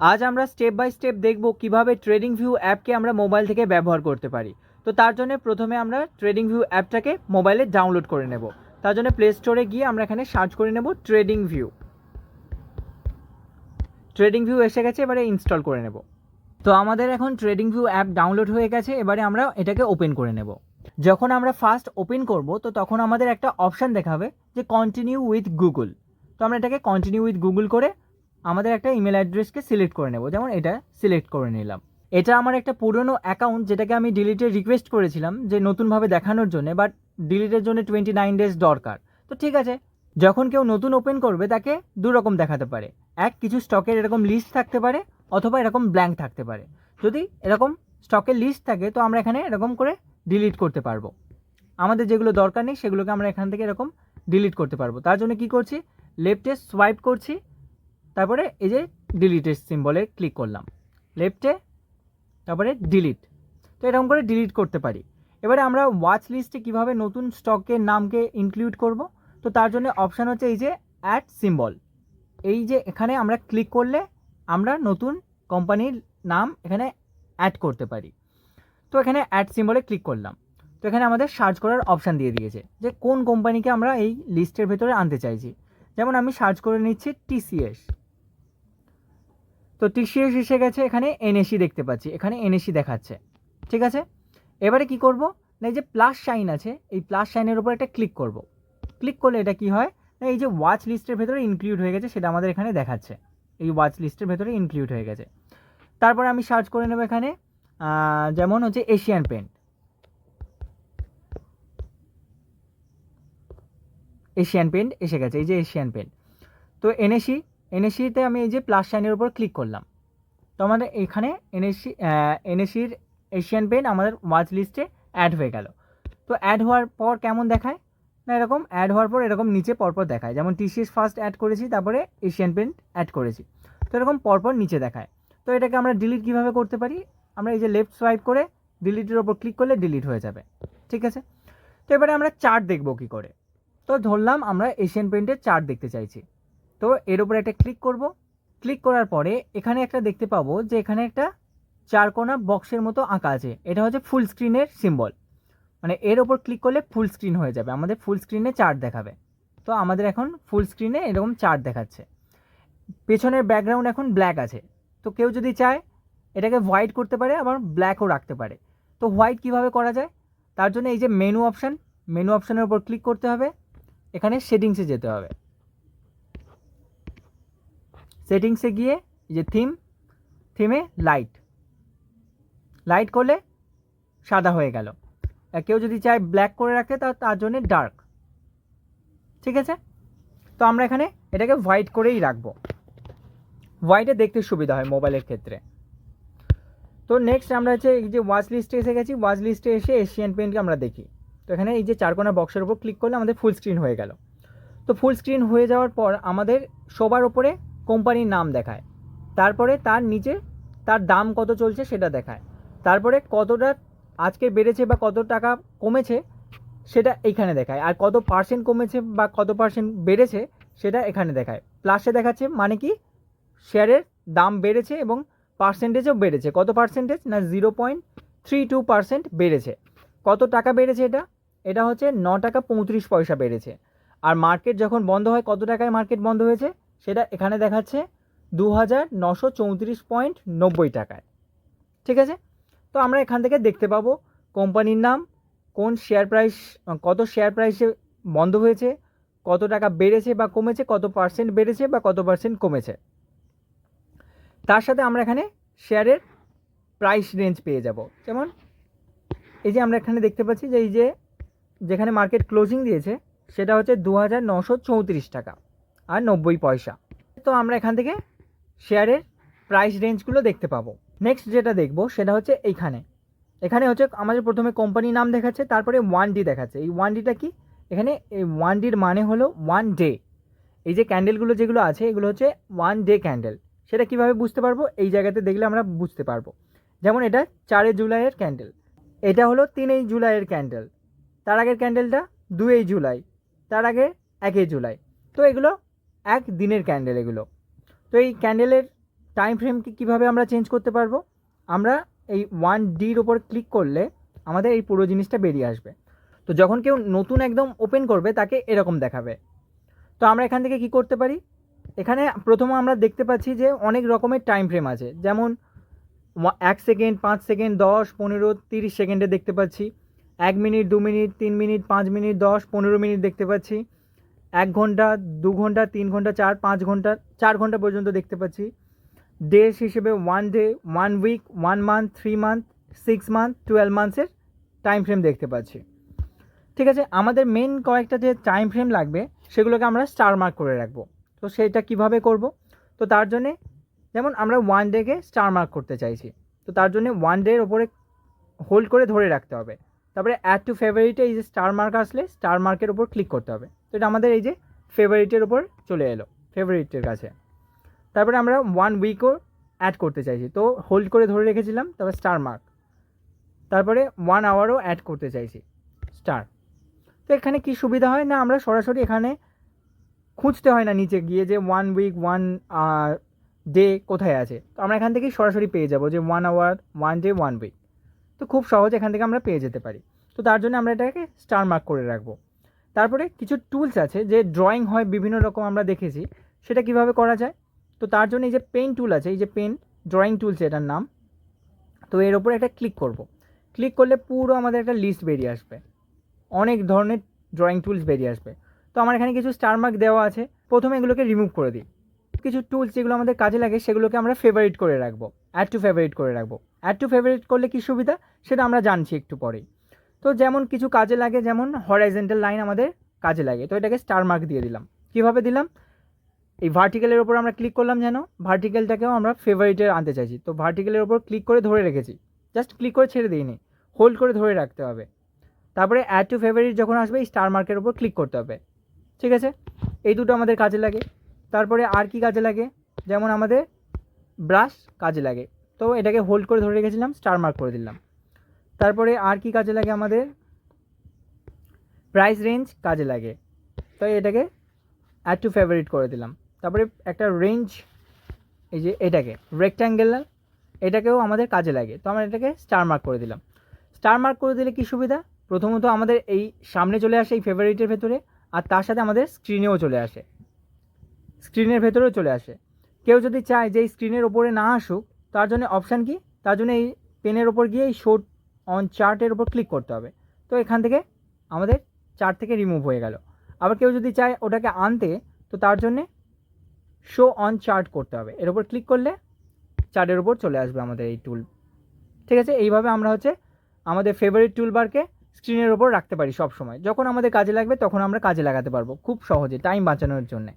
আজ আমরা step by step দেখব কীভাবে ট্রেডিং ভিউ অ্যাপকে আমরা মোবাইল থেকে ব্যবহার করতে পারি। তো তার জন্য প্রথমে আমরা ট্রেডিং ভিউ অ্যাপটাকে মোবাইলে ডাউনলোড করে নেব। তার জন্য প্লে স্টোরে গিয়ে আমরা এখানে সার্চ করে নেব ট্রেডিং ভিউ ট্রেডিং ভিউ এসে গেছে, এবারে ইনস্টল করে নেব। তো আমাদের এখন ট্রেডিং ভিউ অ্যাপ ডাউনলোড হয়ে গেছে, এবারে আমরা এটাকে ওপেন করে নেব। যখন আমরা ফার্স্ট ওপেন করব, তো তখন আমাদের একটা অপশান দেখাবে যে কন্টিনিউ উইথ গুগল তো আমরা এটাকে কন্টিনিউ উইথ গুগল করে আমাদের একটা ইমেল অ্যাড্রেসকে সিলেক্ট করে নেব। যেমন এটা সিলেক্ট করে নিলাম। এটা আমার একটা পুরনো অ্যাকাউন্ট যেটাকে আমি ডিলিটের রিকোয়েস্ট করেছিলাম যে নতুনভাবে দেখানোর জন্য বাট ডিলিটের জন্য টোয়েন্টি নাইন ডেজ দরকার। তো ঠিক আছে, যখন কেউ নতুন ওপেন করবে, তাকে দু রকম দেখাতে পারে। এক, কিছু স্টকের এরকম লিস্ট থাকতে পারে, অথবা এরকম ব্ল্যাঙ্ক থাকতে পারে। যদি এরকম স্টকের লিস্ট থাকে, তো আমরা এখানে এরকম করে ডিলিট করতে পারব। আমাদের যেগুলো দরকার নেই, সেগুলোকে আমরা এখান থেকে এরকম ডিলিট করতে পারব। তার জন্য কি করছি লেফটে সোয়াইপ করছি তারপরে এই যে ডিলিটের সিম্বলে ক্লিক করলাম। লেফটে, তারপরে ডিলিট তো এরকম করে ডিলিট করতে পারি। এবারে আমরা ওয়াচ লিস্টে কীভাবে নতুন স্টকের নামকে ইনক্লুড করব? তো তার জন্য অপশান হচ্ছে এই যে অ্যাড সিম্বল এই যে এখানে আমরা ক্লিক করলে আমরা নতুন কোম্পানির নাম এখানে অ্যাড করতে পারি। তো এখানে অ্যাড সিম্বলে ক্লিক করলাম। তো এখানে আমাদের সার্চ করার অপশান দিয়ে দিয়েছে যে কোন কোম্পানিকে আমরা এই লিস্টের ভেতরে আনতে চাইছি। যেমন আমি সার্চ করে নিচ্ছি টিসিএস তো টিসিএস এসে গেছে, এখানে এনএসি দেখতে পাচ্ছি, এখানে এনএসি দেখাচ্ছে, ঠিক আছে? এবারে কি করব? না এই যে প্লাস সাইন আছে, এই প্লাস সাইনের উপর একটা ক্লিক করব। ক্লিক করলে এটা কি হয়? না এই যে ওয়াচ লিস্টের ভেতরে ইনক্লুড হয়ে গেছে, সেটা আমাদের এখানে দেখাচ্ছে। এই ওয়াচ লিস্টের ভেতরে ইনক্লুড হয়ে গেছে। তারপরে আমি সার্চ করে নেব এখানে যেমন হচ্ছে এশিয়ান পেন্ট এশিয়ান পেন্ট এসে গেছে, এই যে এশিয়ান পেন্ট তো এনএসি এনএসিতে আমি এই যে প্লাস সাইনের উপর ক্লিক করলাম। তো আমাদের এখানে এনএসি এনএসির এশিয়ান পেন্ট আমাদের ওয়াচ লিস্টে অ্যাড হয়ে গেল। তো অ্যাড হওয়ার পর কেমন দেখায়? না, এরকম অ্যাড হওয়ার পর এরকম নিচে পরপর দেখায়। যেমন টিসিএস ফার্স্ট অ্যাড করেছি, তারপরে এশিয়ান পেন্ট অ্যাড করেছি। তো এরকম পরপর নিচে দেখায়। তো এটাকে আমরা ডিলিট কীভাবে করতে পারি? আমরা এই যে লেফট সোয়াইপ করে ডিলিটের ওপর ক্লিক করলে ডিলিট হয়ে যাবে। ঠিক আছে? তো এবারে আমরা চার্ট দেখব কী করে? তো ধরলাম আমরা এশিয়ান পেন্টের চার্ট দেখতে চাইছি। তো এর উপরে একটা ক্লিক করব। ক্লিক করার পরে এখানে একটা দেখতে পাবো যে এখানে একটা চারকোনা বক্সের মতো আঁকা আছে। এটা হচ্ছে ফুল স্ক্রিনের সিম্বল মানে এর ওপর ক্লিক করলে ফুল স্ক্রিন হয়ে যাবে। আমাদের ফুল স্ক্রিনে চার্ট দেখাবে। তো আমাদের এখন ফুল স্ক্রিনে এরকম চার্ট দেখাচ্ছে। পেছনের ব্যাকগ্রাউন্ড এখন ব্ল্যাক আছে। তো কেউ যদি চায়, এটাকে হোয়াইট করতে পারে, আবার ব্ল্যাকও রাখতে পারে। তো হোয়াইট কীভাবে করা যায়? তার জন্য এই যে মেনু অপশান মেনু অপশানের উপর ক্লিক করতে হবে। এখানে সেটিংসে যেতে হবে। সেটিংসে গিয়ে যে থিম, থিমে লাইট। লাইট করলে সাদা হয়ে গেল। কেউ যদি চায় ব্ল্যাক করে রাখতে তা তার জন্য ডার্ক। ঠিক আছে? তো আমরা এখানে এটাকে হোয়াইট করেই রাখব। হোয়াইটে দেখতে সুবিধা হয় মোবাইলের ক্ষেত্রে। তো নেক্সট আমরা হচ্ছে এই যে ওয়াচ লিস্টে এসে গেছি। ওয়াচ লিস্টে এসে এশিয়ান পেন্টকে আমরা দেখি। তো এখানে এই যে চারকোনা বক্সের উপর ক্লিক করলে আমাদের ফুল স্ক্রিন হয়ে গেল। তো ফুল স্ক্রিন হয়ে যাওয়ার পর আমাদের সবার ওপরে কোম্পানির নাম দেখায়। তারপরে তার নিচে তার দাম কত চলছে সেটা দেখায়। তারপরে কতটা আজকে বেড়েছে বা কত টাকা কমেছে সেটা এখানে দেখায়। আর কত পার্সেন্ট কমেছে বা কত পার্সেন্ট বেড়েছে সেটা এখানে দেখায়। প্লাসে দেখাচ্ছে মানে কি? শেয়ারের দাম বেড়েছে এবং পার্সেন্টেজও বেড়েছে। কত পার্সেন্টেজ না zero point three two percent বেড়েছে। কত টাকা বেড়েছে এটা? এটা হচ্ছে ন টাকা পঁয়ত্রিশ পয়সা বেড়েছে। আর মার্কেট যখন বন্ধ হয়, কত টাকায় মার্কেট বন্ধ হয়েছে? সেটা এখানে দেখাচ্ছে দু হাজার নশো চৌত্রিশ পয়েন্ট নব্বই টাকায়। ঠিক আছে? তো আমরা এখান থেকে দেখতে পাবো কোম্পানির নাম, কোন শেয়ার প্রাইস কত শেয়ার প্রাইসে বন্ধ হয়েছে, কত টাকা বেড়েছে বা কমেছে, কত পার্সেন্ট বেড়েছে বা কত পার্সেন্ট কমেছে। তার সাথে আমরা এখানে শেয়ারের প্রাইস রেঞ্জ পেয়ে যাব। যেমন, এই যে আমরা এখানে দেখতে পাচ্ছি যে এই যে যেখানে মার্কেট ক্লোজিং দিয়েছে, সেটা হচ্ছে দু টাকা। আর নব্বই পয়সা। তো আমরা এখান থেকে শেয়ারের প্রাইস রেঞ্জগুলো দেখতে পাবো। নেক্সট যেটা দেখব সেটা হচ্ছে এইখানে। এখানে হচ্ছে আমাদের প্রথমে কোম্পানির নাম দেখাচ্ছে, তারপরে ওয়ান ডি দেখাচ্ছে। এই ওয়ান ডিটা কি? এখানে এই ওয়ান ডির মানে হলো ওয়ান ডে এই যে ক্যান্ডেলগুলো যেগুলো আছে, এগুলো হচ্ছে ওয়ান ডে ক্যান্ডেল সেটা কীভাবে বুঝতে পারব? এই জায়গাতে দেখলে আমরা বুঝতে পারব। যেমন এটা চারে জুলাইয়ের ক্যান্ডেল এটা হলো তিনই জুলাইয়ের ক্যান্ডেল তার আগের ক্যান্ডেলটা দুই জুলাই। তার আগে একই জুলাই। তো এগুলো এক দিনের ক্যান্ডেল এগুলো। তো এই ক্যান্ডেলের টাইম ফ্রেমকে কীভাবে আমরা চেঞ্জ করতে পারব? আমরা এই ওয়ান ডির ওপর ক্লিক করলে আমাদের এই পুরো জিনিসটা বেরিয়ে আসবে। তো যখন কেউ নতুন একদম ওপেন করবে, তাকে এরকম দেখাবে। তো আমরা এখান থেকে কি করতে পারি? এখানে প্রথমে আমরা দেখতে পাচ্ছি যে অনেক রকমের টাইম ফ্রেম আছে। যেমন এক সেকেন্ড পাঁচ সেকেন্ড দশ, পনেরো, তিরিশ সেকেন্ডে দেখতে পাচ্ছি। এক মিনিট দু মিনিট তিন মিনিট পাঁচ মিনিট দশ, পনেরো মিনিট দেখতে পাচ্ছি। এক ঘণ্টা, দু ঘণ্টা, তিন ঘণ্টা, চার, পাঁচ ঘণ্টা, চার ঘণ্টা পর্যন্ত দেখতে পাচ্ছি। ডেস হিসেবে one day one week one month three month six month twelve মান্থসের time frame দেখতে পাচ্ছি। ঠিক আছে, আমাদের মেন কয়েকটা যে টাইম ফ্রেম লাগবে, সেগুলোকে আমরা স্টার মার্ক করে রাখব। তো সেটা কীভাবে করব? তো তার জন্যে, যেমন আমরা ওয়ান ডেকে স্টার মার্ক করতে চাইছি, তো তার জন্যে ওয়ান ডের ওপরে হোল্ড করে ধরে রাখতে হবে। তারপরে অ্যাড টু ফেভারিটে এই যে স্টার মার্ক আসলে স্টার মার্কের ওপর ক্লিক করতে হবে। এটা আমাদের এই যে ফেভারিটের ওপর চলে এলো ফেভারিটের কাছে। তারপরে আমরা ওয়ান উইকও অ্যাড করতে চাইছি। তো হোল্ড করে ধরে রেখেছিলাম, তারপর স্টার মার্ক তারপরে ওয়ান আওয়ারও অ্যাড করতে চাইছি স্টার তো এখানে কি সুবিধা হয়? না, আমরা সরাসরি এখানে খুঁজতে হয় না নিচে গিয়ে যে ওয়ান উইক ওয়ান ডে কোথায় আছে। তো আমরা এখান থেকেই সরাসরি পেয়ে যাব যে one hour one day one week তো খুব সহজ এখান থেকে আমরা পেয়ে যেতে পারি। তো তার জন্য আমরা এটাকে স্টার মার্ক করে রাখব। তারপরে কিছু টুলস আছে যে ড্রয়িং হয় বিভিন্ন রকম আমরা দেখেছি, সেটা কীভাবে করা যায়? তো তার জন্য এই যে পেন টুল আছে, এই যে পেন ড্রয়িং টুলস এটার নাম, তো এর ওপর একটা ক্লিক করব। ক্লিক করলে পুরো আমাদের একটা লিস্ট বেরিয়ে আসবে। অনেক ধরনের ড্রয়িং টুলস বেরিয়ে আসবে। তো আমার এখানে কিছু স্টার মার্ক দেওয়া আছে, প্রথমে এগুলোকে রিমুভ করে দিই। কিছু টুলস যেগুলো আমাদের কাজে লাগে, সেগুলোকে আমরা ফেভারিট করে রাখব। অ্যাড টু ফেভারিট করে রাখব। অ্যাড টু ফেভারিট করলে কী সুবিধা? সেটা আমরা জানছি একটু পরেই। তো যেমন কিছু কাজে লাগে, যেমন হরাইজেন্টাল লাইন আমাদের কাজে লাগে। তো এটাকে স্টার মার্ক দিয়ে দিলাম। কীভাবে দিলাম? এই ভার্টিক্যালের ওপর আমরা ক্লিক করলাম যেন ভার্টিক্যালটাকেও আমরা ফেভারিটে আনতে চাইছি। তো ভার্টিক্যালের ওপর ক্লিক করে ধরে রেখেছি। জাস্ট ক্লিক করে ছেড়ে দিইনি। হোল্ড করে ধরে রাখতে হবে। তারপরে অ্যাড টু ফেভারিট যখন আসবে, এই স্টার মার্কের ওপর ক্লিক করতে হবে। ঠিক আছে? এই দুটো আমাদের কাজে লাগে। তারপরে আর কি কাজে লাগে? যেমন আমাদের ব্রাশ কাজে লাগে। তো এটাকে হোল্ড করে ধরে রেখেছিলাম স্টার মার্ক করে দিলাম। তারপরে আর কি কাজে লাগে আমাদের? প্রাইস রেঞ্জ কাজে লাগে। তো এটাকে অ্যাড টু ফেভারিট করে দিলাম। তারপরে একটা রেঞ্জ এই যে এটাকে রেক্ট্যাঙ্গেল এটাকেও আমাদের কাজে লাগে। তো আমরা এটাকে স্টার মার্ক করে দিলাম। স্টার মার্ক করে দিলে কী সুবিধা? প্রথমত আমাদের এই সামনে চলে আসে এই ফেভারিটের ভেতরে, আর তার সাথে আমাদের স্ক্রিনেও চলে আসে। স্ক্রিনের ভেতরেও চলে আসে। কেউ যদি চায় যে এই স্ক্রিনের ওপরে না আসুক, তার জন্য অপশান কি? তার জন্য এই পেনের ওপর গিয়ে এই শো অন চার্টের ওপর ক্লিক করতে হবে। তো এখান থেকে আমাদের চার্ট থেকে রিমুভ হয়ে গেল। আবার কেউ যদি চায় ওটাকে আনতে, তো তার জন্যে শো অন চার্ট করতে হবে। এর ওপর ক্লিক করলে চার্টের ওপর চলে আসবে আমাদের এই টুল ঠিক আছে? এইভাবে আমরা হচ্ছে আমাদের ফেভারিট টুলবারকে স্ক্রিনের ওপর রাখতে পারি সব সময় যখন আমাদের কাজে লাগবে, তখন আমরা কাজে লাগাতে পারব খুব সহজে টাইম বাঁচানোর জন্য।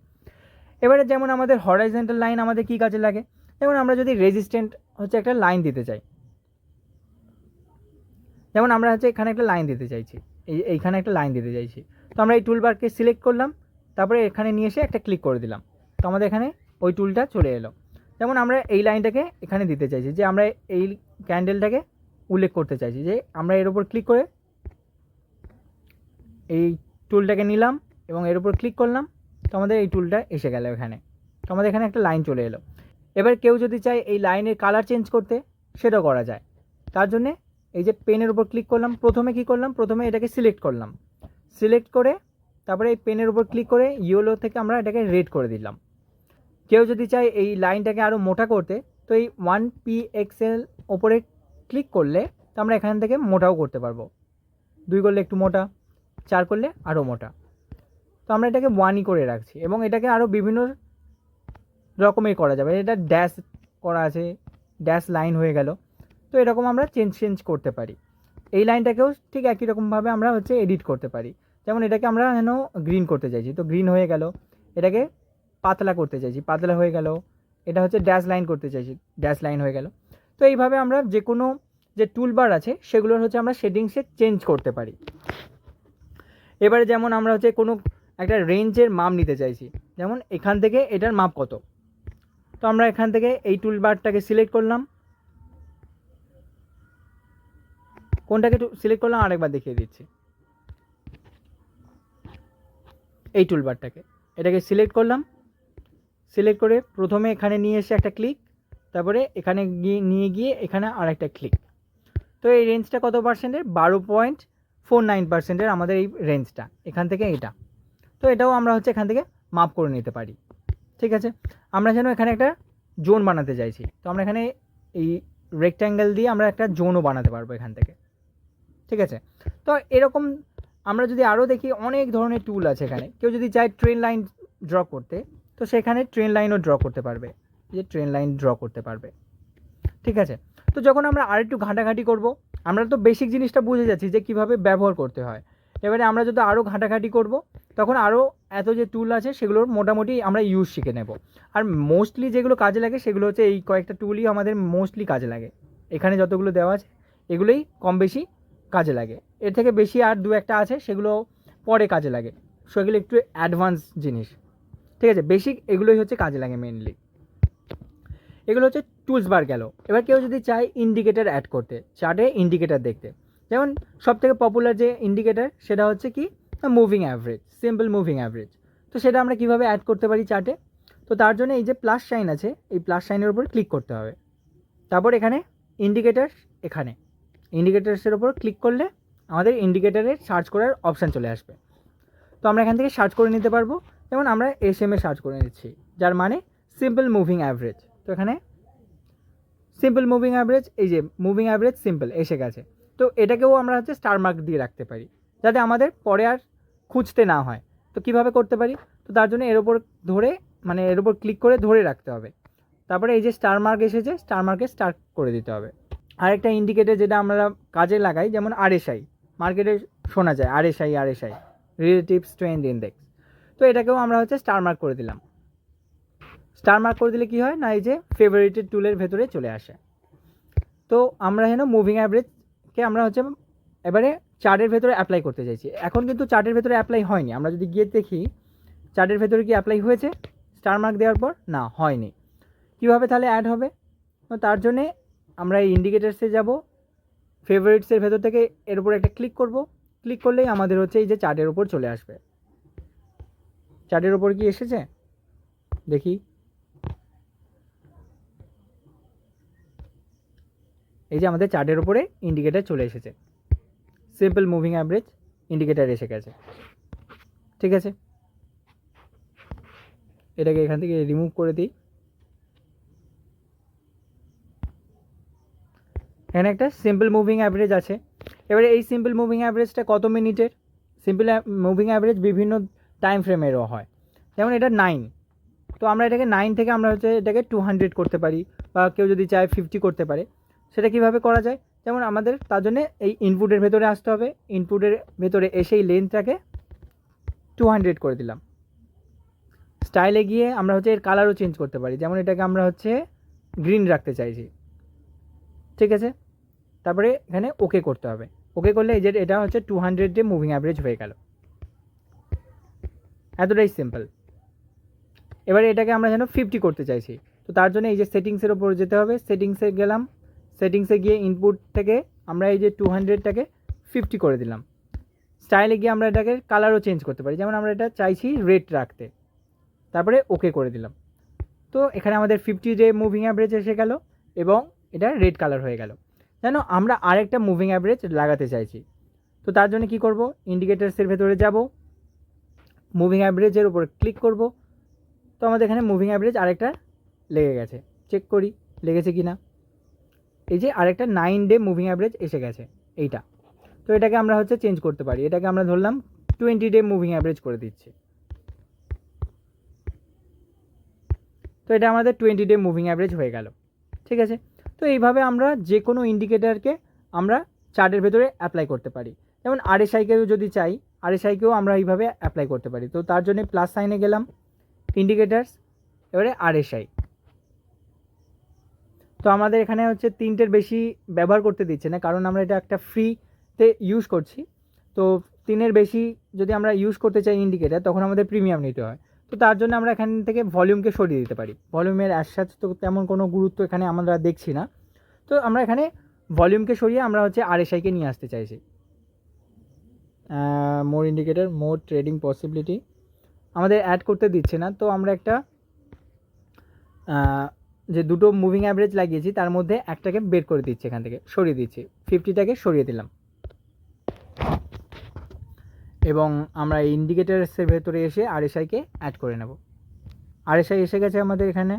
এবারে যেমন আমাদের হরাইজেন্টাল লাইন আমাদের কী কাজে লাগে? যেমন আমরা যদি রেজিস্ট্যান্ট হচ্ছে একটা লাইন দিতে চাই যেমন আমরা হচ্ছে এখানে একটা লাইন দিতে চাইছি। এই এইখানে একটা লাইন দিতে চাইছি। তো আমরা এই টুল টুলবারকে সিলেক্ট করলাম, তারপরে এখানে নিয়ে এসে একটা ক্লিক করে দিলাম। তো আমাদের এখানে ওই টুলটা চলে এলো। যেমন আমরা এই লাইনটাকে এখানে দিতে চাইছি যে আমরা এই ক্যান্ডেলটাকে উল্লেখ করতে চাইছি যে আমরা এর উপর ক্লিক করে এই টুলটাকে নিলাম এবং এর উপর ক্লিক করলাম। তো আমাদের এই টুলটা এসে গেল এখানে। তো আমাদের এখানে একটা লাইন চলে এলো। এবার কেউ যদি চায় এই লাইনের কালার চেঞ্জ করতে, সেটাও করা যায়। তার জন্যে এই যে পেনের উপর ক্লিক করলাম, প্রথমে কি করলাম? প্রথমে এটাকে সিলেক্ট করলাম। সিলেক্ট করে তারপরে এই পেনের উপর ক্লিক করে ইয়েলো থেকে আমরা এটাকে রেড করে দিলাম। কেউ যদি চায় এই লাইনটাকে আরও মোটা করতে, তো এই ওয়ান পি এক্সেল ওপরে ক্লিক করলে তো আমরা এখান থেকে মোটাও করতে পারব। দুই করলে একটু মোটা, চার করলে আরও মোটা। তো আমরা এটাকে ওয়ানই করে রাখছি এবং এটাকে আরও বিভিন্ন রকমের করা যাবে। এটা ড্যাশ করা আছে ড্যাশ লাইন হয়ে গেল। তো এরকম আমরা চেঞ্জ চেঞ্জ করতে পারি। এই লাইনটাকেও ঠিক একই রকমভাবে আমরা হচ্ছে এডিট করতে পারি। যেমন এটাকে আমরা যেন গ্রিন করতে চাইছি। তো গ্রিন হয়ে গেল। এটাকে পাতলা করতে চাইছি। পাতলা হয়ে গেল। এটা হচ্ছে ড্যাশ লাইন করতে চাইছি। ড্যাশ লাইন হয়ে গেল। তো এইভাবে আমরা যে কোনো যে টুলবার আছে, সেগুলোর হচ্ছে আমরা সেটিংসে চেঞ্জ করতে পারি। এবারে যেমন আমরা হচ্ছে কোনো একটা রেঞ্জের মাপ নিতে চাইছি। যেমন এখান থেকে এটার মাপ কত? তো আমরা এখান থেকে এই টুলবারটাকে সিলেক্ট করলাম। কোনটাকে সিলেক্ট করলাম, আরেকবার দেখিয়ে দিচ্ছি। এই টুলবারটাকে এটাকে সিলেক্ট করলাম। সিলেক্ট করে প্রথমে এখানে নিয়ে এসে একটা ক্লিক তারপরে এখানে গিয়ে নিয়ে গিয়ে এখানে আর একটা ক্লিক তো এই রেঞ্জটা কত পার্সেন্টের বারো পয়েন্ট ফোর নাইন পার্সেন্টের আমাদের এই রেঞ্জটা এখান থেকে এটা। তো এটাও আমরা হচ্ছে এখান থেকে মাপ করে নিতে পারি। ঠিক আছে? আমরা যেন এখানে একটা জোন বানাতে চাইছি। তো আমরা এখানে এই রেক্ট্যাঙ্গেল দিয়ে আমরা একটা জোনও বানাতে পারব এখান থেকে। ঠিক আছে? তো এরকম আমরা যদি আরও দেখি, অনেক ধরনের টুল আছে এখানে। কেউ যদি চায় ট্রেন লাইন ড্র করতে, তো সেখানে ট্রেন লাইনও ড্র করতে পারবে। যে ট্রেন লাইন ড্র করতে পারবে। ঠিক আছে? তো যখন আমরা আর একটু ঘাঁটাঘাঁটি করব, আমরা তো বেসিক জিনিসটা বুঝে যাচ্ছি যে কীভাবে ব্যবহার করতে হয়। এবারে আমরা যদি আরও ঘাঁটাঘাঁটি করব, তখন আরও এত যে টুল আছে, সেগুলোর মোটামুটি আমরা ইউজ শিখে নেব। আর মোস্টলি যেগুলো কাজে লাগে, সেগুলো হচ্ছে এই কয়েকটা টুলই আমাদের মোস্টলি কাজে লাগে। এখানে যতগুলো দেওয়া আছে, এগুলোই কম বেশি কাজে লাগে। এর থেকে বেশি আর দু একটা আছে, সেগুলো পরে কাজে লাগে। সেগুলো একটু অ্যাডভান্স জিনিস। ঠিক আছে? বেসিক এগুলোই হচ্ছে কাজে লাগে মেনলি এগুলো হচ্ছে টুলস বার গেল। এবার কেউ যদি চায় ইন্ডিকেটার অ্যাড করতে চার্টে ইন্ডিকেটার দেখতে। যেমন সব থেকে পপুলার যে ইন্ডিকেটার সেটা হচ্ছে কি? Moving average simple moving average তো সেটা আমরা কীভাবে অ্যাড করতে পারি চার্টে তো তার জন্য এই যে প্লাস সাইন আছে, এই প্লাস সাইনের উপর ক্লিক করতে হবে। তারপর এখানে ইন্ডিকেটার এখানে। ইন্ডিকেটার্সের ওপর ক্লিক করলে আমাদের ইন্ডিকেটারের সার্চ করার অপশান চলে আসবে। তো আমরা এখান থেকে সার্চ করে নিতে পারব। যেমন আমরা এস এম এ সার্চ করে নিচ্ছি, যার মানে সিম্পল মুভিং অ্যাভারেজ তো এখানে সিম্পল মুভিং অ্যাভারেজ এই যে মুভিং অ্যাভারেজ সিম্পল এসে গেছে। তো এটাকেও আমরা হচ্ছে স্টার মার্ক দিয়ে রাখতে পারি, যাতে আমাদের পরে আর খুঁজতে না হয়। তো কীভাবে করতে পারি? তো তার জন্য এর ওপর ধরে মানে এর ওপর ক্লিক করে ধরে রাখতে হবে। তারপরে এই যে স্টার মার্ক এসেছে স্টার মার্কে স্টার্ট করে দিতে হবে। আরেকটা ইন্ডিকেটর যেটা আমরা কাজে লাগাই, যেমন আরএসআই মার্কেটে শোনা যায় RSI RSI relative strength index তো এটাকেও আমরা হচ্ছে স্টার মার্ক করে দিলাম। স্টার মার্ক করে দিলে কী হয় না, এই যে ফেভারিটেড টুলের ভেতরে চলে আসে। তো আমরা যেন মুভিং অ্যাভারেজকে আমরা হচ্ছে এবারে চার্টের ভেতরে অ্যাপ্লাই করতে চাইছি। এখন কিন্তু চার্টের ভেতরে অ্যাপ্লাই হয়নি। আমরা যদি গিয়ে দেখি চার্টের ভেতরে কি অ্যাপ্লাই হয়েছে? স্টার মার্ক দেওয়ার পর না, হয়নি। কীভাবে তাহলে অ্যাড হবে? তো তার জন্যে আমরা এই ইন্ডিকেটার্সে যাব। ফেভারিটসের ভেতর থেকে এর উপর একটা ক্লিক করব। ক্লিক করলেই আমাদের হচ্ছে এই যে চার্টের উপর চলে আসবে। চার্টের উপর কি এসেছে? দেখি। এই যে আমাদের চার্টের উপরে ইন্ডিকেটার চলে এসেছে। সিম্পল মুভিং অ্যাভারেজ ইন্ডিকেটার এসে গেছে। ঠিক আছে? এটাকে এখান থেকে রিমুভ করে দিই। এখানে একটা সিম্পল মুভিং অ্যাভারেজ আছে। এবারে এই সিম্পল মুভিং অ্যাভারেজটা কত মিনিটের? সিম্পল মুভিং অ্যাভারেজ বিভিন্ন টাইম ফ্রেমেরও হয়। যেমন এটা নাইন তো আমরা এটাকে নাইন থেকে আমরা হচ্ছে এটাকে টু হান্ড্রেড করতে পারি, বা কেউ যদি চায় ফিফটি করতে পারে। সেটা কীভাবে করা যায়? যেমন আমাদের তার জন্য এই ইনপুটের ভেতরে আসতে হবে। ইনপুটের ভেতরে এসে এই লেন্থটাকে টু হান্ড্রেড করে দিলাম। স্টাইলে গিয়ে আমরা হচ্ছে এর কালারও চেঞ্জ করতে পারি। যেমন এটাকে আমরা হচ্ছে গ্রিন রাখতে চাইছি। ঠিক আছে? তারপরে এখানে ওকে করতে হবে। ওকে করলে এই যে এটা হচ্ছে two hundred day moving average হয়ে গেল। এতটাই সিম্পল এবারে এটাকে আমরা যেন ফিফটি করতে চাইছি। তো তার জন্য এই যে সেটিংসের ওপর যেতে হবে। সেটিংসে গেলাম। সেটিংসে গিয়ে ইনপুট থেকে আমরা এই যে টু হান্ড্রেডটাকে ফিফটি করে দিলাম। স্টাইলে গিয়ে আমরা এটাকে কালারও চেঞ্জ করতে পারি। যেমন আমরা এটা চাইছি রেড রাখতে। তারপরে ওকে করে দিলাম। তো এখানে আমাদের ফিফটি ডে মুভিং অ্যাভারেজ এসে গেল এবং এটা রেড কালার হয়ে গেল। যেন আমরা আরেকটা মুভিং অ্যাভারেজ লাগাতে চাইছি। তো তার জন্য কি করব? ইন্ডিকেটার্সের ভেতরে যাব। মুভিং অ্যাভারেজের উপর ক্লিক করব। তো আমাদের এখানে মুভিং অ্যাভারেজ আরেকটা লেগে গেছে। চেক করি, লেগেছে কি না এই যে আরেকটা নাইন ডে মুভিং অ্যাভারেজ এসে গেছে, এইটা। তো এটাকে আমরা হচ্ছে চেঞ্জ করতে পারি। এটাকে আমরা ধরলাম টোয়েন্টি ডে মুভিং অ্যাভারেজ করে দিচ্ছি। তো এটা আমাদের টোয়েন্টি ডে মুভিং অ্যাভারেজ হয়ে গেল। ঠিক আছে? তো এইভাবে আমরা যে কোনো ইন্ডিকেটারকে আমরা চার্টের ভেতরে অ্যাপ্লাই করতে পারি। যেমন আরএসআইকেও যদি চাই আরএসআইকেও আমরা এইভাবে অ্যাপ্লাই করতে পারি। তো তার জন্য প্লাস সাইনে গেলাম ইন্ডিকেটার্স এবারে আরএসআই তো আমাদের এখানে হচ্ছে তিনটের বেশি ব্যবহার করতে দিচ্ছে না, কারণ আমরা এটা একটা ফ্রিতে ইউজ করছি। তো তিনের বেশি যদি আমরা ইউজ করতে চাই ইন্ডিকেটার তখন আমাদের প্রিমিয়াম নিতে হয়। তো তার জন্য আমরা এখান থেকে ভলিউমকে সরিয়ে দিতে পারি। ভলিউমের অ্যাসাজ তো তেমন কোনো গুরুত্ব এখানে আমরা দেখছি না। তো আমরা এখানে ভলিউমকে সরিয়ে আমরা হচ্ছে আরএসআইকে নিয়ে আসতে চাইছি। More indicator more trading possibility আমাদের অ্যাড করতে দিচ্ছে না, তো আমরা একটা যে দুটো মুভিং অ্যাভারেজ লাগিয়েছি, তার মধ্যে একটাকে বের করে দিচ্ছি এখান থেকে, সরিয়ে দিচ্ছি। ফিফটিটাকে সরিয়ে দিলাম। এবং আমরা ইন্ডিকেটার্সের ভেতরে এসে আরএসআইকে অ্যাড করে নেব। আরএসআই এসে গেছে আমাদের এখানে।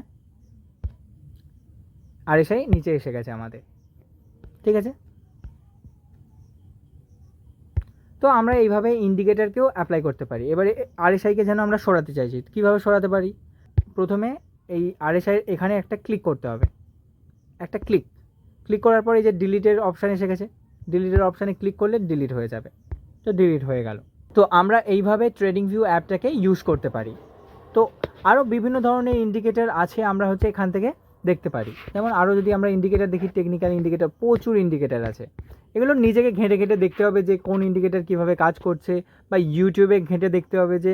আরএসআই নিচে এসে গেছে আমাদের। ঠিক আছে? তো আমরা এইভাবে ইন্ডিকেটারকেও অ্যাপ্লাই করতে পারি। এবারে আরএসআইকে যেন আমরা সরাতে চাইছি। কীভাবে সরাতে পারি? প্রথমে এই আরএসআই এখানে একটা ক্লিক করতে হবে। একটা ক্লিক ক্লিক করার পরে যে ডিলিটের অপশান এসে গেছে। ডিলিটের অপশানে ক্লিক করলে ডিলিট হয়ে যাবে। তো ডিলিট হয়ে গেল। তো আমরা এইভাবে ট্রেডিং ভিউ অ্যাপটাকে ইউজ করতে পারি। তো আরও বিভিন্ন ধরনের ইন্ডিকেটার আছে আমরা হচ্ছে এখান থেকে দেখতে পারি। যেমন আরও যদি আমরা ইন্ডিকেটার দেখি টেকনিক্যাল ইন্ডিকেটার প্রচুর ইন্ডিকেটার আছে। এগুলো নিজেকে ঘেঁটে ঘেঁটে দেখতে হবে যে কোন ইন্ডিকেটার কীভাবে কাজ করছে বা ইউটিউবে ঘেঁটে দেখতে হবে যে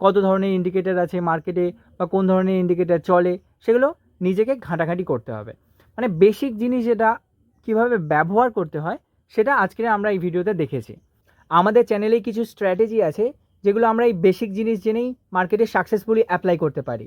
কত ধরনের ইন্ডিকেটার আছে মার্কেটে বা কোন ধরনের ইন্ডিকেটার চলে, সেগুলো নিজেকে ঘাঁটাঘাঁটি করতে হবে। মানে বেসিক জিনিস যেটা কীভাবে ব্যবহার করতে হয়, সেটা আজকে আমরা এই ভিডিওতে দেখেছি। আমাদের চ্যানেলে কিছু স্ট্র্যাটেজি আছে যেগুলো আমরা এই বেসিক জিনিস জেনেই মার্কেটে সাকসেসফুলি অ্যাপ্লাই করতে পারি।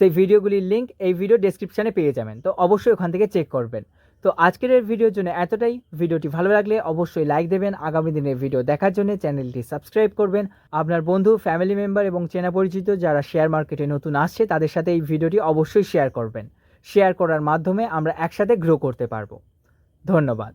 সেই ভিডিওগুলির লিঙ্ক এই ভিডিও ডেসক্রিপশানে পেয়ে যাবেন। তো অবশ্যই ওখান থেকে চেক করবেন। তো আজকের এই ভিডিওর জন্য এতটাই। ভিডিওটি ভালো লাগলে অবশ্যই লাইক দেবেন। আগামী দিনের ভিডিও দেখার জন্য চ্যানেলটি সাবস্ক্রাইব করবেন। আপনার বন্ধু ফ্যামিলি মেম্বার এবং চেনা পরিচিত যারা শেয়ার মার্কেটে নতুন আসছে, তাদের সাথে এই ভিডিওটি অবশ্যই শেয়ার করবেন। শেয়ার করার মাধ্যমে আমরা একসাথে গ্রো করতে পারব। ধন্যবাদ।